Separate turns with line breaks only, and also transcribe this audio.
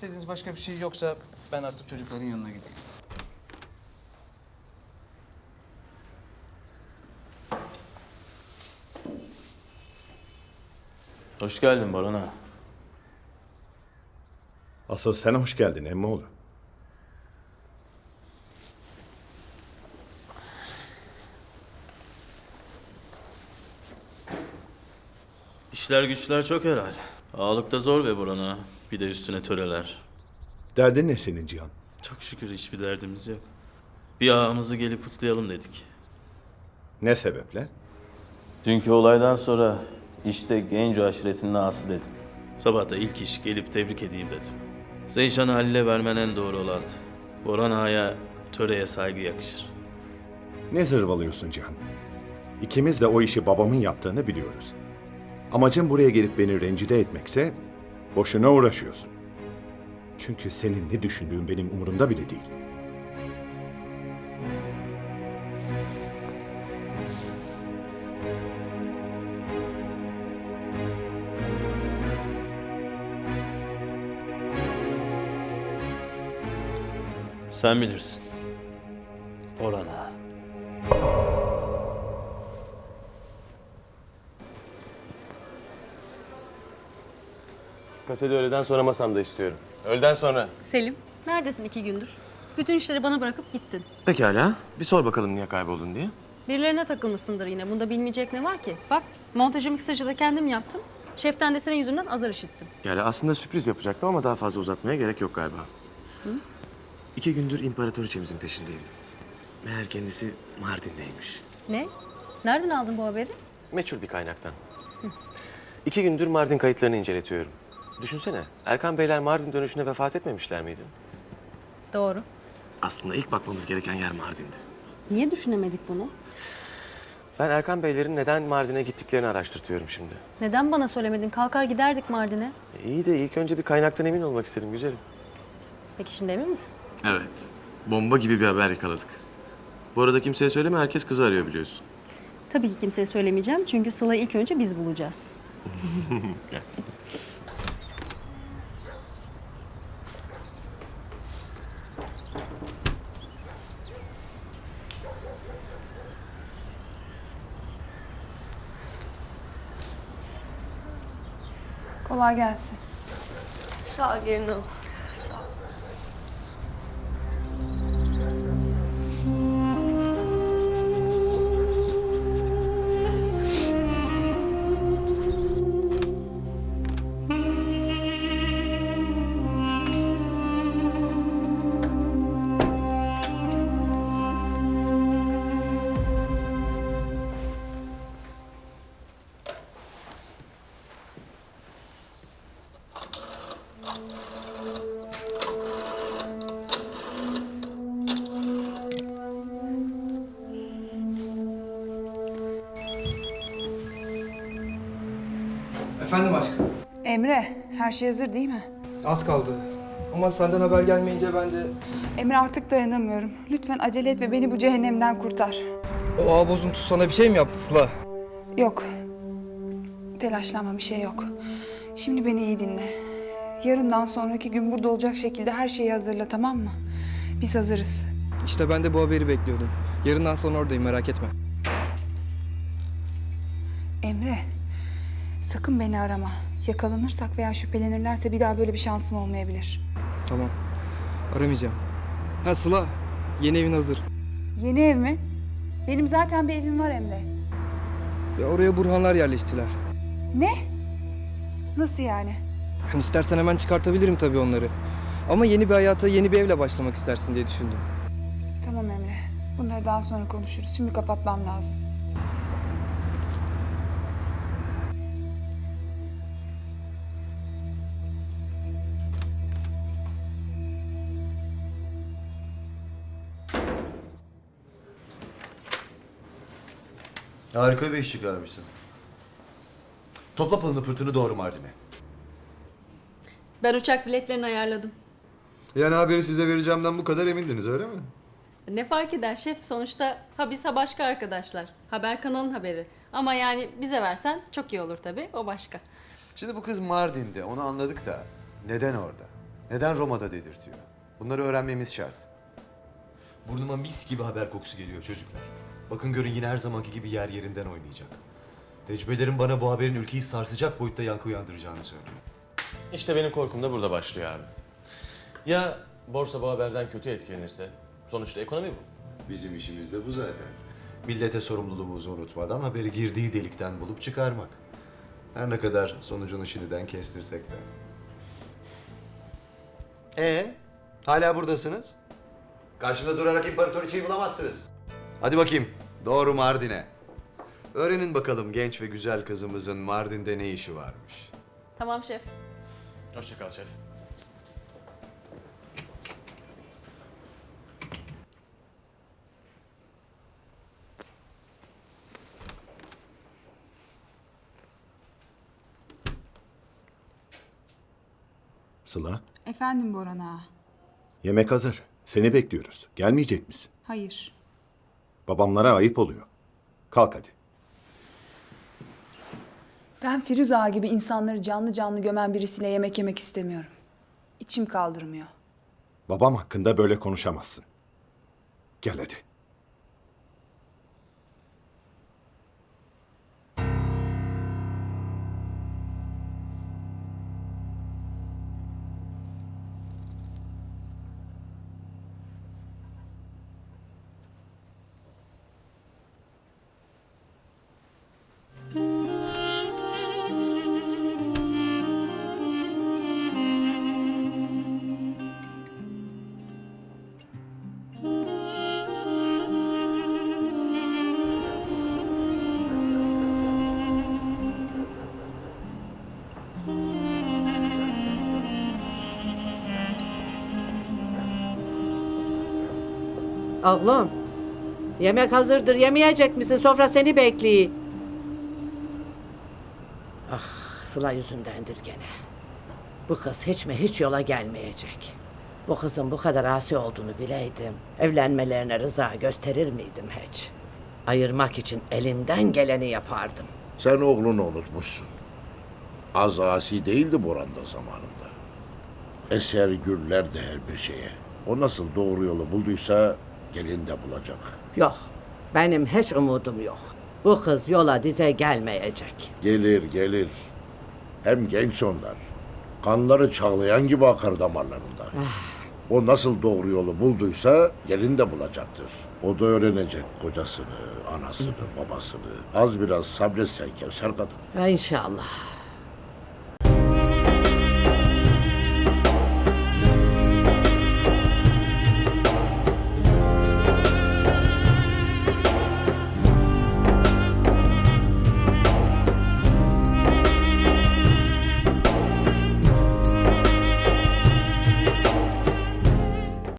istediğiniz başka bir şey yoksa ben artık çocukların yanına gideyim.
Hoş geldin Baran ağa.
Asıl sen hoş geldin Emmoğlu.
İşler güçler çok herhal. Ağalıkta zor be Baran ağa. Bir de üstüne töreler.
Derdin ne senin Cihan?
Çok şükür hiçbir derdimiz yok. Bir ağamızı gelip kutlayalım dedik.
Ne sebeple?
Dünkü olaydan sonra işte Genco aşiretinin ağası dedim. Sabah da ilk iş gelip tebrik edeyim dedim. Zeyşan'ı Halil'e vermen en doğru olandı. Boran ağaya töreye saygı yakışır.
Ne zırvalıyorsun Cihan? İkimiz de o işi babamın yaptığını biliyoruz. Amacın buraya gelip beni rencide etmekse boşuna uğraşıyorsun. Çünkü senin ne düşündüğün benim umurumda bile değil.
Sen bilirsin. Boran
Kaseti öğleden sonra masamda istiyorum. Öğleden sonra.
Selim, neredesin iki gündür? Bütün işleri bana bırakıp gittin.
Pekala. Bir sor bakalım niye kayboldun diye.
Birilerine takılmışsındır yine. Bunda bilmeyecek ne var ki? Bak, montajı miksajı da kendim yaptım. Şeften de senin yüzünden azar işittim.
Yani aslında sürpriz yapacaktım ama daha fazla uzatmaya gerek yok galiba. İki gündür imparatoriçemizin peşindeyim. Meğer kendisi Mardin'deymiş.
Ne? Nereden aldın bu haberi?
Meçhul bir kaynaktan. İki gündür Mardin kayıtlarını inceletiyorum. Düşünsene, Erkan Beyler Mardin dönüşüne vefat etmemişler miydi?
Doğru.
Aslında ilk bakmamız gereken yer Mardin'di.
Niye düşünemedik bunu?
Ben Erkan Beylerin neden Mardin'e gittiklerini araştırtıyorum şimdi.
Neden bana söylemedin? Kalkar giderdik Mardin'e.
E, İyi de ilk önce bir kaynaktan emin olmak istedim güzelim.
Peki şimdi emin misin?
Evet. Bomba gibi bir haber yakaladık. Bu arada kimseye söyleme herkes kızı arıyor biliyorsun.
Tabii ki kimseye söylemeyeceğim. Çünkü Sıla'yı ilk önce biz bulacağız.
Kolay gelsin.
Sağ ol gelin Sağ ol.
Efendim aşkım.
Emre, her şey hazır değil mi?
Az kaldı. Ama senden haber gelmeyince ben de...
Emre artık dayanamıyorum. Lütfen acele et ve beni bu cehennemden kurtar.
O ağ bozuntusu sana bir şey mi yaptı Sıla?
Yok. Telaşlanma bir şey yok. Şimdi beni iyi dinle. Yarından sonraki gün burada olacak şekilde her şeyi hazırla tamam mı? Biz hazırız.
İşte ben de bu haberi bekliyordum. Yarından sonra oradayım merak etme.
Emre, sakın beni arama. Yakalanırsak veya şüphelenirlerse bir daha böyle bir şansım olmayabilir.
Tamam. Aramayacağım. Ha Sıla. Yeni evin hazır.
Yeni ev mi? Benim zaten bir evim var Emre.
Ve oraya Burhanlar yerleştiler.
Ne? Nasıl yani?
Ben istersen hemen çıkartabilirim tabii onları. Ama yeni bir hayata yeni bir evle başlamak istersin diye düşündüm.
Tamam Emre. Bunları daha sonra konuşuruz. Şimdi kapatmam lazım.
Harika bir iş çıkarmışsın. Topla pılını pırtını doğru Mardin'e.
Ben uçak biletlerini ayarladım.
Yani haberi size vereceğimden bu kadar emindiniz öyle mi?
Ne fark eder şef? Sonuçta ha biz ha başka arkadaşlar. Haber kanalın haberi. Ama yani bize versen çok iyi olur tabii. O başka.
Şimdi bu kız Mardin'de onu anladık da neden orada? Neden Roma'da dedirtiyor? Bunları öğrenmemiz şart. Burnuma mis gibi haber kokusu geliyor çocuklar. Bakın görün yine her zamanki gibi yer yerinden oynayacak. Tecrübelerim bana bu haberin ülkeyi sarsacak boyutta yankı uyandıracağını söylüyor.
İşte benim korkum da burada başlıyor abi. Ya borsa bu haberden kötü etkilenirse? Sonuçta ekonomi bu.
Bizim işimiz de bu zaten. Millete sorumluluğumuzu unutmadan haberi girdiği delikten bulup çıkarmak. Her ne kadar sonucunu şimdiden kestirsek de. Ee, hala buradasınız? Karşımda durarak imparatoriçeyi bulamazsınız. Hadi bakayım, doğru Mardin'e. Öğrenin bakalım genç ve güzel kızımızın Mardin'de ne işi varmış.
Tamam şef.
Hoşça kal şef.
Sıla,
Efendim Boran ağa.
yemek hazır. Seni bekliyoruz. Gelmeyecek misin?
Hayır.
Babamlara ayıp oluyor. Kalk hadi.
Ben Firuz ağa gibi insanları canlı canlı gömen birisiyle yemek yemek istemiyorum. İçim kaldırmıyor.
Babam hakkında böyle konuşamazsın. Gel hadi.
Oğlum, yemek hazırdır. Yemeyecek misin? Sofra seni bekliyor. Ah, Sıla yüzündendir gene. Bu kız hiç mi hiç yola gelmeyecek. Bu kızın bu kadar asi olduğunu bileydim. Evlenmelerine rıza gösterir miydim hiç? Ayırmak için elimden geleni yapardım.
Sen oğlunu unutmuşsun. Az asi değildi Boran'da zamanında. Eser gürler de her bir şeye. O nasıl doğru yolu bulduysa gelin de bulacak.
Yok, benim hiç umudum yok. Bu kız yola dize gelmeyecek.
Gelir gelir. Hem genç onlar. Kanları çağlayan gibi akar damarlarında. O nasıl doğru yolu bulduysa gelin de bulacaktır. O da öğrenecek kocasını, anasını, babasını. Az biraz sabretsen Kevser kadın.
İnşallah.